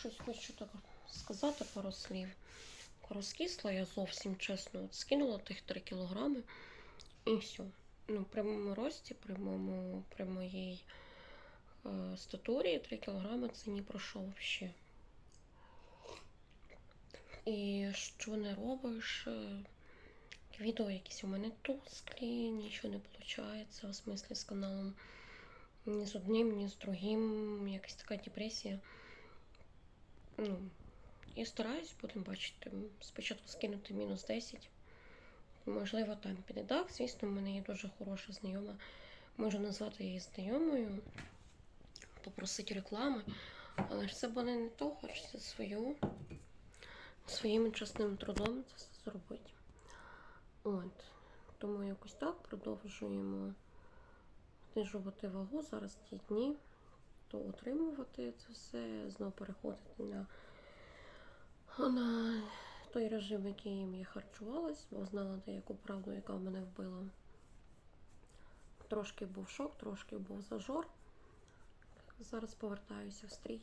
щось хочу так сказати пару слів. Розкисла я зовсім чесно. От скинула тих 3 кілограми і все. Ну, при моєму рості, при, моєму, при моїй е, статурі 3 кілограми це ні про що взагалі. І що не робиш? е, Відео якісь у мене тусклі, нічого не виходить, в смислі з каналом. Ні з одним, ні з другим. Якась така депресія. Ну, я стараюсь, будемо бачити. Спочатку скинути мінус 10. Можливо, там піде. Так, звісно, в мене є дуже хороша знайома. Можу назвати її знайомою, попросити реклами. Але ж це буде не то, хочеться свою, своїм чесним трудом це все зробити. От. Тому якось так продовжуємо знижувати вагу зараз ті дні, то отримувати це все, знову переходити на, на той режим, яким я харчувалась, бо знала деяку правду, яка мене вбила. Трошки був шок, трошки був зажор. Зараз повертаюся в стрій.